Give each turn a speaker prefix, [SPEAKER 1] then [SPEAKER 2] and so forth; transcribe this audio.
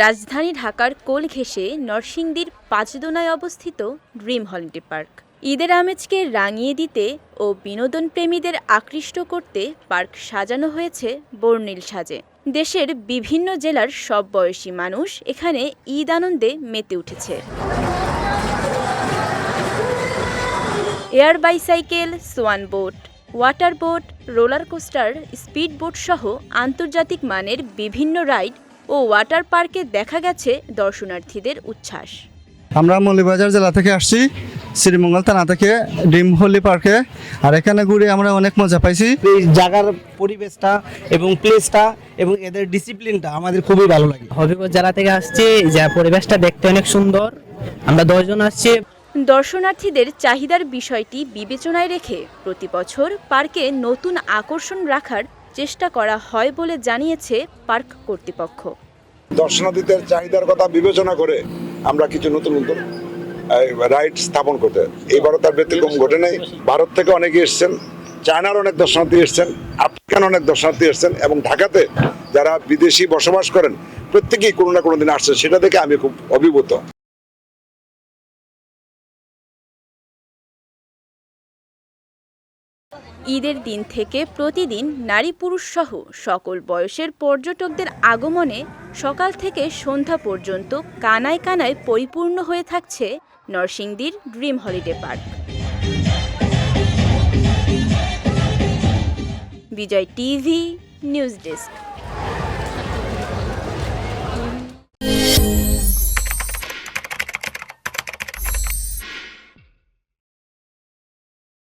[SPEAKER 1] রাজধানী ঢাকার কোল ঘেঁষে নরসিংদীর পাঁচদোনায় অবস্থিত ড্রিম হলিডে পার্ক। ঈদের আমেজকে রাঙিয়ে দিতে ও বিনোদন প্রেমীদের আকৃষ্ট করতে পার্ক সাজানো হয়েছে বর্ণিল সাজে। দেশের বিভিন্ন জেলার সব বয়সী মানুষ এখানে ঈদ আনন্দে মেতে উঠেছে। Air bicycle, swan boat, water boat, roller coaster, speed boat সহ আন্তর্জাতিক মানের বিভিন্ন রাইড ও ওয়াটার পার্কে দেখা গেছে দর্শনার্থীদের উচ্ছ্বাস।
[SPEAKER 2] আমরা মৌলিবাজার জেলা থেকে আসছি শ্রীমঙ্গল থানা থেকে ডিম হোলি পার্কে। আর এখানে ঘুরে আমরা অনেক মজা পাইছি।
[SPEAKER 3] এই জায়গার পরিবেশটা এবং প্লেসটা এবং এদের ডিসিপ্লিনটা আমাদের খুবই ভালো লাগে।
[SPEAKER 4] হবিগঞ্জ জেলা থেকে আসছি যা পরিবেশটা দেখতে অনেক সুন্দর। আমরা দশজন আসছি।
[SPEAKER 1] দর্শনার্থীদের চাহিদার বিষয়টি বিবেচনায় রেখে প্রতি বছর পার্কে নতুন আকর্ষণ রাখার চেষ্টা করা হয় বলে জানিয়েছে পার্ক কর্তৃপক্ষ।
[SPEAKER 5] দর্শনার্থীদের চাহিদার কথা বিবেচনা করে আমরা কিছু নতুন নতুন রাইড স্থাপন করতে। এবারও তার ব্যতিক্রম ঘটে নাই। ভারত থেকে অনেকে এসছেন, চায়নার অনেক দর্শনার্থী এসছেন আফ্রিকান অনেক দর্শনার্থী এসছেন এবং ঢাকাতে যারা বিদেশি বসবাস করেন, প্রত্যেকেই কোনো না কোনো দিন আসছেন, সেটা দেখে আমি খুব অভিভূত।
[SPEAKER 1] ঈদের দিন থেকে প্রতিদিন নারী পুরুষ সহ সকল বয়সের পর্যটকদের আগমনে সকাল থেকে সন্ধ্যা পর্যন্ত কানায় কানায় পরিপূর্ণ হয়ে থাকছে নরসিংদীর dream holiday park. Bijoy TV, news desk.